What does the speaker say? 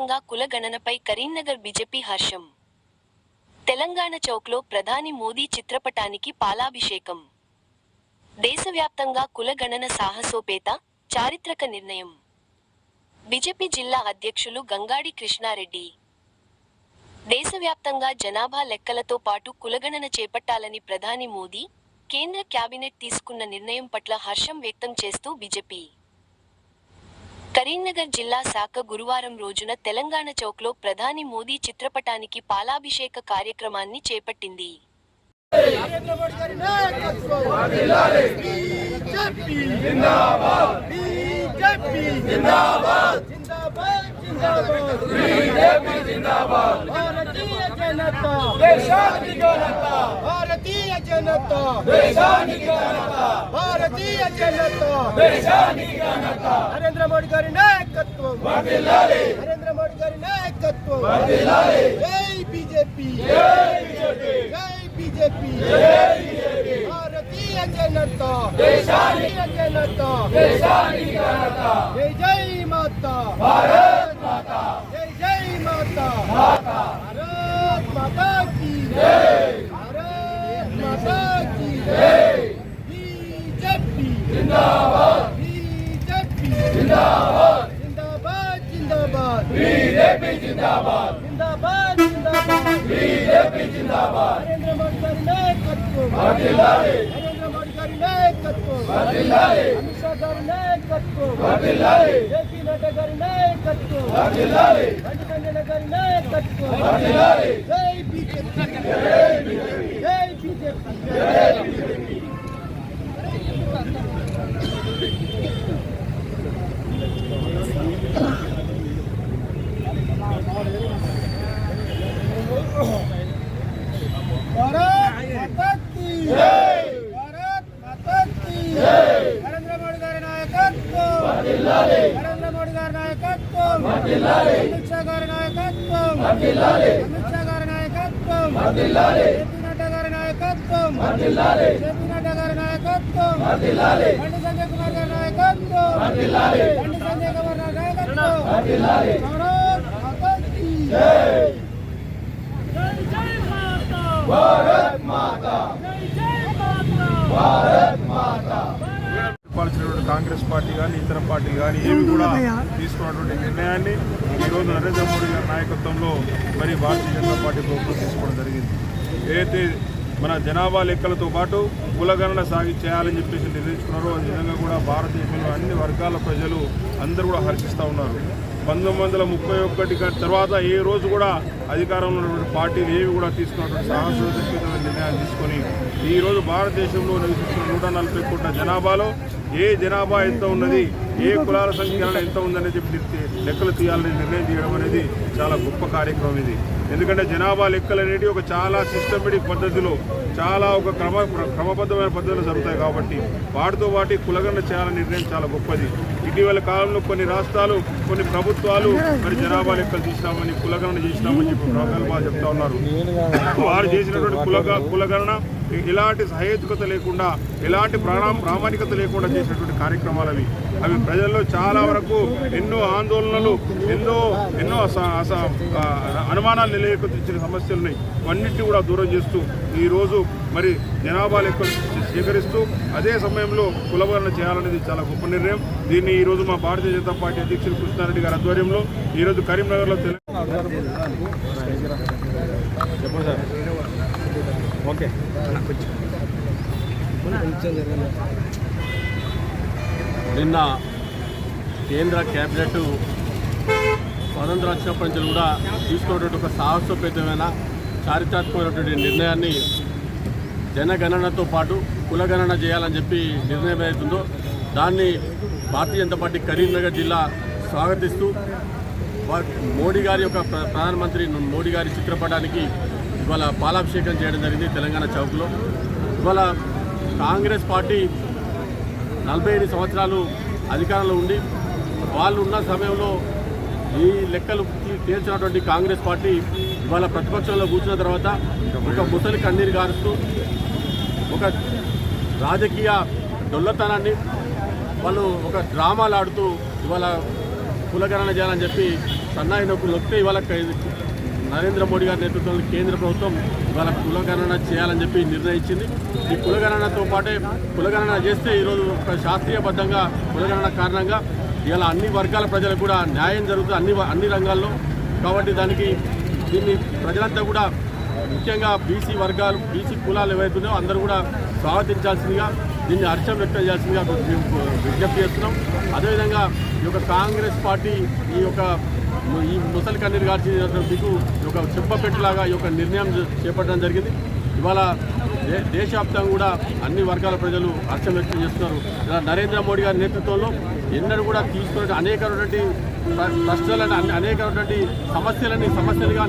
కులగణనపై Karimnagar BJP హర్షం. తెలంగాణ చౌక్లో ప్రధాని మోదీ చిత్రపటానికి పాలాభిషేకం. దేశవ్యాప్తంగా కులగణన సాహసోపేత చారిత్రక నిర్ణయం. బీజేపీ జిల్లా అధ్యక్షులు గంగాడి కృష్ణారెడ్డి. దేశవ్యాప్తంగా జనాభా లెక్కలతో పాటు కులగణన చేపట్టాలని ప్రధాని మోదీ కేంద్ర క్యాబినెట్ తీసుకున్న నిర్ణయం పట్ల హర్షం వ్యక్తం చేస్తూ బీజేపీ. కరీంనగర్ జిల్లా శాఖ గురువారం రోజున తెలంగాణ చౌక్లో ప్రధాని మోదీ చిత్రపటానికి పాలాభిషేక కార్యక్రమాన్ని చేపట్టింది. భారతీయ జనతా దేశానికి ఘనత భారతీయ జనతా దేశానికి ఘనత భారతీయ జనతా దేశానికి ఘనత. నరేంద్ర మోడీ గారి నాయకత్వం. నరేంద్ర మోడీ గారి నాయకత్వం. జై బీజేపీ. జై బీజేపీ. భారతీయ జనతా. దేశానికి జనతా. జై జై మాతా. జై జై మాతా. భారత్ మాతా की భారత్ మాతా की జిందాబాద్ బీజేపీ జిందాబాద్ జిందాబాద్ జిందాబాద్ బీజేపీ జిందాబాద్ జిందాబాద్ జిందాబాద్ బీజేపీ జిందాబాద్ నరేంద్ర మోడీ గారి నాయకత్వం వర్ధిల్లాలి నరేంద్ర మోడీ గారి నాయకత్వం వర్ధిల్లాలి అమిత్ షా గారి నాయకత్వం వర్ధిల్లాలి జేపీ నడ్డా గారి నాయకత్వం వర్ధిల్లాలి బండి గారి నాయకత్వం వర్ధిల్లాలి జై బీజేపీ. జై బీజేపీ. జై బీజేపీ. జై బీజేపీ. భారత్ మతకి భారత్ మతకి నరేంద్ర మోడీ గారి నాయకత్వం నరేంద్ర మోడీ గారి నాయకత్వం అమిత్ షా గారి నాయకత్వం అమిత్ షా గారి నాయకత్వం జేపీ నడ్డా గారి నాయకత్వం జేపీ నడ్డా గారి నాయకత్వం బండి సంజయ్ కుమార్ గారి నాయకత్వం బండి సంజయ్ కుమార్ గారి నాయకత్వం భారత్ మతకి భారత్ మాతా భారత్ మాతా పాల్చినటువంటి కాంగ్రెస్ పార్టీ కానీ ఇతర పార్టీలు కానీ ఏవి కూడా తీసుకున్నటువంటి నిర్ణయాన్ని ఈరోజు నరేంద్ర మోడీ గారి నాయకత్వంలో మరి భారతీయ జనతా పార్టీ ప్రభుత్వం తీసుకోవడం జరిగింది. ఏదైతే మన జనాభా లెక్కలతో పాటు కులగణన సాగి చేయాలని చెప్పేసి నిర్ణయించుకున్నారో ఆ విధంగా కూడా భారతదేశంలో అన్ని వర్గాల ప్రజలు అందరూ కూడా హర్షిస్తూ ఉన్నారు. పంతొమ్మిది వందల ముప్పై ఒకటి తర్వాత ఏ రోజు కూడా అధికారంలో ఉన్నటువంటి పార్టీలు ఏవి కూడా తీసుకున్నటువంటి సాహసోపేతమైన నిర్ణయాలు తీసుకొని ఈ రోజు భారతదేశంలో నివసిస్తున్న నూట నలభై కోట్ల జనాభాలో ఏ జనాభా ఎంత ఉన్నది ఏ కులాల సంఖ్య ఎంత ఉందనేది చెప్పి లెక్కలు తీయాలని నిర్ణయం తీయడం అనేది చాలా గొప్ప కార్యక్రమం ఇది. ఎందుకంటే జనాభా లెక్కలు అనేవి ఒక చాలా సిస్టమేటిక్ పద్ధతిలో చాలా ఒక క్రమ క్రమబద్ధమైన పద్ధతిలో జరుగుతాయి కాబట్టి వాటితో వాటి కులగండ చేయాలని నిర్ణయం చాలా గొప్పది. ఇటీవల కాలంలో కొన్ని రాష్ట్రాలు కొన్ని ప్రభుత్వాలు మరి జనాభా లెక్కలు తీసినామని కులగణన చేసినామని చెప్పి బాగా చెప్తా ఉన్నారు. వారు చేసినటువంటి కులగ కులగణన ఎలాంటి సహేతుకత లేకుండా ఎలాంటి ప్రాణా ప్రామాణికత లేకుండా చేసినటువంటి కార్యక్రమాలు అవి. అవి ప్రజల్లో చాలా వరకు ఎన్నో ఆందోళనలు ఎన్నో ఎన్నో అస- అనుమానాలు నిలయకొచ్చిన సమస్యలు ఉన్నాయి అన్నింటినీ కూడా దూరం చేస్తూ ఈరోజు మరి జనాభా లెక్కలు స్వీకరిస్తూ అదే సమయంలో కులగణన చేయాలనేది చాలా గొప్ప నిర్ణయం. దీన్ని ఈరోజు మా భారతీయ జనతా పార్టీ అధ్యక్షులు కృష్ణారెడ్డి గారి ఆధ్వర్యంలో ఈరోజు కరీంనగర్లో తెలంగాణ ఓకే. నిన్న కేంద్ర క్యాబినెట్ స్వతంత్ర వచ్చినప్పటి నుంచి కూడా తీసుకున్నటువంటి ఒక సాహసోపేతమైన చారిత్రాత్మకమైనటువంటి నిర్ణయాన్ని జనగణనతో పాటు కులగణన చేయాలని చెప్పి నిర్ణయం అవుతుందో దాన్ని భారతీయ జనతా పార్టీ కరీంనగర్ జిల్లా స్వాగతిస్తూ మోడీ గారి యొక్క ప్ర- ప్రధానమంత్రి మోడీ గారి చిత్రపటానికి ఇవాళ పాలాభిషేకం చేయడం జరిగింది తెలంగాణ చౌక్లో. ఇవాళ కాంగ్రెస్ పార్టీ నలభై ఐదు సంవత్సరాలు అధికారంలో ఉండి వాళ్ళు ఉన్న సమయంలో ఈ లెక్కలు తీ- తేల్చినటువంటి కాంగ్రెస్ పార్టీ ఇవాళ ప్రతిపక్షంలో కూర్చున్న తర్వాత ఒక ముసలి కన్నీరు గారుస్తూ ఒక రాజకీయ దొల్లతనాన్ని వాళ్ళు ఒక డ్రామాలు ఆడుతూ ఇవాళ కులగణన చేయాలని చెప్పి సన్నాయి నొక్కులు నొక్కితే ఇవాళ నరేంద్ర మోడీ గారి నేతృత్వంలో కేంద్ర ప్రభుత్వం ఇవాళ కులగణన చేయాలని చెప్పి నిర్ణయించింది. ఈ కులగణనతో పాటే కులగణన చేస్తే ఈరోజు శాస్త్రీయబద్ధంగా కులగణన కారణంగా ఇవాళ అన్ని వర్గాల ప్రజలకు కూడా న్యాయం జరుగుతుంది అన్ని అన్ని రంగాల్లో. కాబట్టి దానికి దీన్ని ప్రజలంతా కూడా ముఖ్యంగా బీసీ వర్గాలు బీసీ కులాలు ఏవైతున్నాయో అందరూ కూడా స్వాగతించాల్సిందిగా దీన్ని హర్షం వ్యక్తం చేయాల్సిందిగా విజ్ఞప్తి చేస్తున్నాం. అదేవిధంగా ఈ యొక్క కాంగ్రెస్ పార్టీ ఈ యొక్క ఈ ముసలి కన్నీరు గార్చి మీకు ఈ యొక్క చెప్పపెట్టులాగా ఈ యొక్క నిర్ణయం చేపట్టడం జరిగింది. ఇవాళ దేశవ్యాప్తంగా కూడా అన్ని వర్గాల ప్రజలు హర్షం వ్యక్తం చేస్తున్నారు. ఇలా నరేంద్ర మోడీ గారి నేతృత్వంలో ఎన్నడూ కూడా తీసుకున్న అనేకటువంటి ప్రశ్నలను అనేకటువంటి సమస్యలని సమస్యలుగా